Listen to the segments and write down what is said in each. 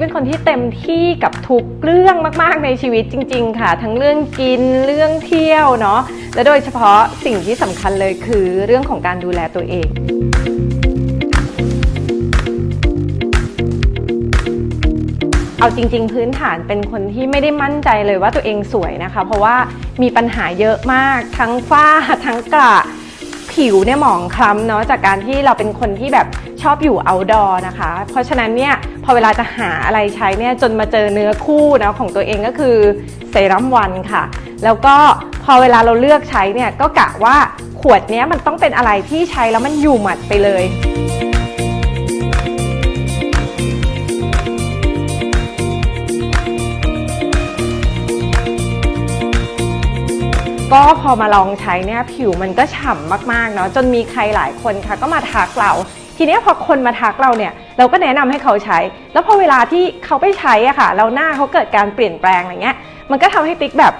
เป็นคนที่เต็มที่กับทุกเรื่องมาก ๆ ในชีวิตจริง ๆ ค่ะ ทั้งเรื่องกินเรื่องเที่ยวเนาะและโดยเฉพาะสิ่งที่สำคัญเลยคือเรื่องของการดูแลตัวเองเอาจริง ๆ พื้นฐานเป็นคนที่ไม่ได้มั่นใจเลยว่าตัวเองสวยนะคะ เพราะว่ามีปัญหาเยอะมาก ทั้งฝ้า ทั้งกระผิวเนี่ยหมองคล้ำเนาะจากการที่เราเป็นคนที่แบบชอบอยู่ outdoor นะคะ เพราะฉะนั้นเนี่ย อเวลาจะหาอะไรใช้เนี่ยจนมาเจอเนื้อคู่นะของตัวเองก็คือเซรั่มวันค่ะ แล้วก็พอเวลาเราเลือกใช้เนี่ยก็กะว่าขวดนี้มันต้องเป็นอะไรที่ใช้แล้วมันอยู่หมัดไปเลยก็พอมาลองใช้เนี่ยผิวมันก็ฉ่ำมากๆเนาะจนมีใครหลายคนค่ะ ก็มาทักเรา ทีเนี้ยพอคนมาทักเราเนี่ยเราก็แนะนำให้เขาใช้ แล้วพอเวลาที่เขาไปใช้อะค่ะแล้วหน้าเขาเกิดการเปลี่ยนแปลงอะไรเงี้ย มันก็ทำให้ติ๊กแบบ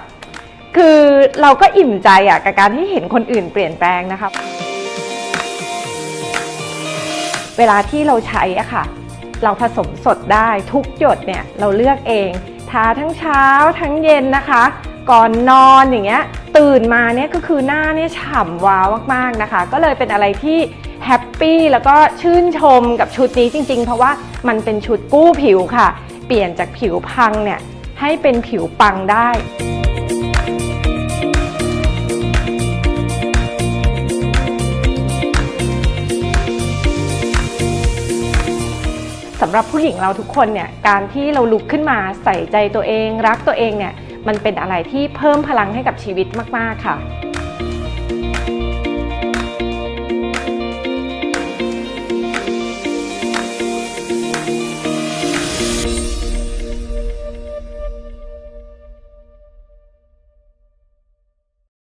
คือเราก็อิ่มใจอะกับการที่เห็นคนอื่นเปลี่ยนแปลงนะคะเวลาที่เราใช้อะค่ะ เราผสมสดได้ทุกหยดเนี่ยเราเลือกเองทาทั้งเช้าทั้งเย็นนะคะ ก่อนนอนอย่างเงี้ยตื่นมาเนี่ยก็คือหน้าเนี่ยฉ่ำว้าวมากๆนะคะ ก็เลยเป็นอะไรที่ แฮปปี้แล้วก็ชื่นชมกับชุดนี้จริง ๆ เพราะว่ามันเป็นชุดกู้ผิวค่ะ เปลี่ยนจากผิวพังเนี่ยให้เป็นผิวปังได้สำหรับผู้หญิงเราทุกคนเนี่ยการที่เราลุกขึ้นมาใส่ใจตัวเอง รักตัวเองเนี่ยมันเป็นอะไรที่เพิ่มพลังให้กับชีวิตมาก ๆ ค่ะ